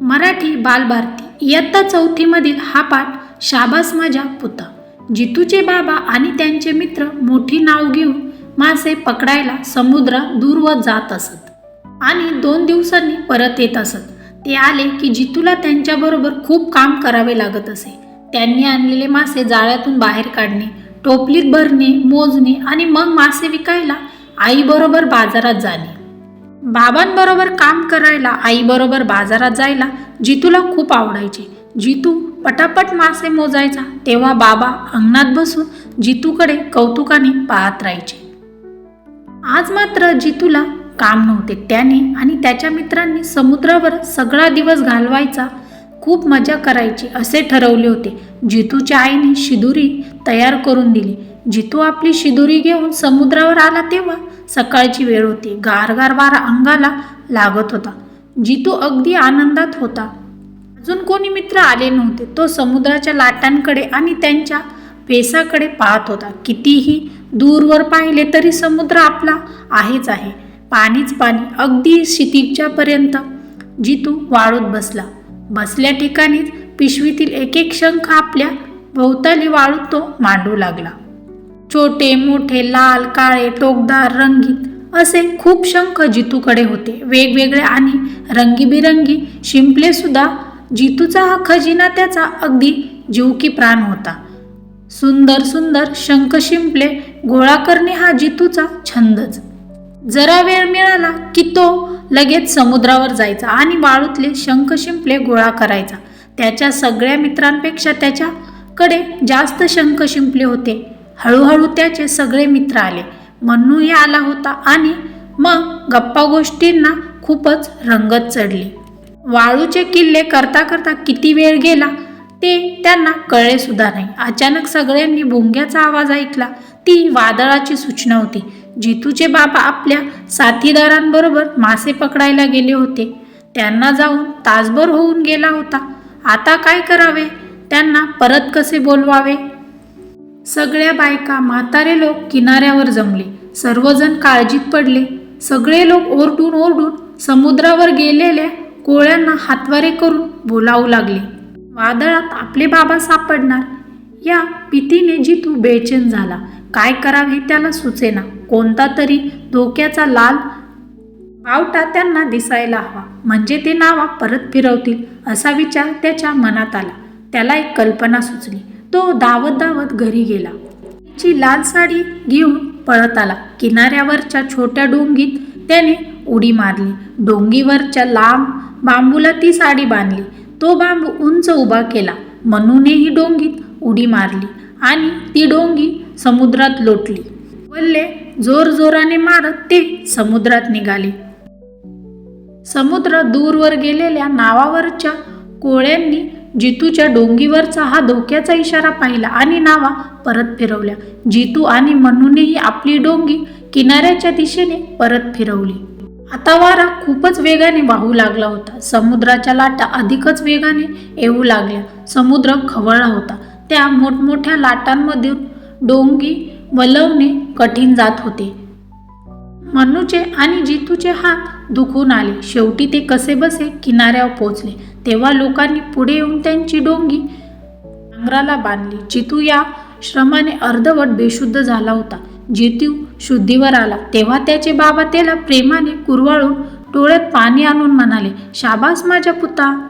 मराठी बालभारती. इयत्ता चौथीमधील हा पाठ शाबास माझ्या पुता. जितूचे बाबा आणि त्यांचे मित्र मोठी नाव घेऊन मासे पकडायला समुद्रात दूरवर जात असत. आणि दोन दिवसांनी परत येत असत. ते आले की जितूला त्यांच्याबरोबर खूप काम करावे लागत असे. त्यांनी आणलेले मासे जाळ्यातून बाहेर काढणे टोपलीत भरणे मोजणे आणि मग मासे विकायला आईबरोबर बाजारात जाणे. बाबांबरोबर काम करायला आईबरोबर बाजारात जायला जितूला खूप आवडायचे. जितू पटापट मासे मोजायचा तेव्हा बाबा अंगणात बसून जितूकडे कौतुकाने पाहत राहायचे. आज मात्र जितूला काम नव्हते. त्याने आणि त्याच्या मित्रांनी समुद्रावर सगळा दिवस घालवायचा खूप मजा करायची असे ठरवले होते. जितूच्या आईने शिदुरी तयार करून दिली. जितू आपली शिदुरी घेऊन समुद्रावर आला तेव्हा सकाळची वेळ होती. गारगार वारा अंगाला लागत होता. जितू अगदी आनंदात होता. अजून कोणी मित्र आले नव्हते. तो समुद्राच्या लाटांकडे आणि त्यांच्या पेसाकडे पाहत होता. कितीही दूरवर पाहिले तरी समुद्र आपला आहेच आहे. पाणीच पाणी. अगदी क्षितिजापर्यंत जितू वाळूत बसला. बसल्या ठिकाणीच पिशवीतील एक एक शंख आपल्या भोवताली वाळूत तो मांडू लागला. छोटे मोठे लाल काळे टोकदार रंगीत असे खूप शंख जितूकडे होते. वेगवेगळे आणि रंगीबिरंगी शिंपले सुद्धा. जितूचा हा खजिना त्याचा अगदी जीव की प्राण होता. सुंदर सुंदर शंख शिंपले गोळा करणे हा जितूचा छंदच. जरा वेळ मिळाला की तो लगेच समुद्रावर जायचा आणि वाळूतले शंख शिंपले गोळा करायचा. त्याच्या सगळ्या मित्रांपेक्षा त्याच्याकडे जास्त शंख शिंपले होते. हळूहळू त्याचे सगळे मित्र आले. मन्नूही आला होता आणि मग गप्पा गोष्टींना खूपच रंगत चढली. वाळूचे किल्ले करता करता किती वेळ गेला ते त्यांना कळले सुद्धा नाही. अचानक सगळ्यांनी भोंग्याचा आवाज ऐकला. ती वादळाची सूचना होती. जितूचे बाबा आपल्या साथीदारांबरोबर मासे पकडायला गेले होते. त्यांना जाऊन तासभर होऊन गेला होता. आता काय करावे? त्यांना परत कसे बोलवावे? सगळ्या बायका म्हातारे लोक किनाऱ्यावर जमले. सर्वजण काळजीत पडले. सगळे लोक ओरडून ओरडून समुद्रावर गेलेल्या कोळ्यांना हातवारे करून बोलावू लागले. वादळात आपले बाबा सापडणार. या भीतीने जितू बेचैन झाला. काय करावे त्याला सुचेना. कोणता तरी धोक्याचा लाल बावटा त्यांना दिसायला हवा. म्हणजे ते नावा परत फिरवतील असा विचार त्याच्या मनात आला. त्याला एक कल्पना सुचली. तो धावत धावत घरी गेला. त्याची लाल साडी घेऊन पळत आला. किनाऱ्यावरच्या छोट्या डोंगीत त्याने उडी मारली. डोंगीवरच्या लांब बांबूला ती साडी बांधली. तो बांबू उंच उभा केला. मनूनेही डोंगीत उडी मारली आणि ती डोंगी समुद्रात लोटली. वल्ले जोर जोराने मारत ते समुद्रात निघाले. समुद्र दूरवर गेलेल्या नावावरच्या कोळ्यांनी जितूच्या डोंगीवरचा हा धोक्याचा इशारा पाहिला आणि नावा परत फिरवल्या. जितू आणि मनूनेही आपली डोंगी किनाऱ्याच्या दिशेने परत फिरवली. आता वारा खूपच वेगाने वाहू लागला होता. समुद्राच्या लाटा अधिकच वेगाने येऊ लागल्या. समुद्र खवळला होता. त्या मोठमोठ्या लाटांमधून डोंगी वलवणे कठीण जात होते. मनूचे आणि जितूचे हात दुखून आले. शेवटी ते कसे बसे? किनाऱ्यावर पोचले तेव्हा लोकांनी पुढे येऊन त्यांची डोंगी नांगराला बांधली. जितू या श्रमाने अर्धवट बेशुद्ध झाला होता. जितू शुद्धीवर आला. तेव्हा त्याचे बाबा त्याला प्रेमाने कुरवाळून डोळ्यात पाणी आणून म्हणाले शाबास माझ्या पुता!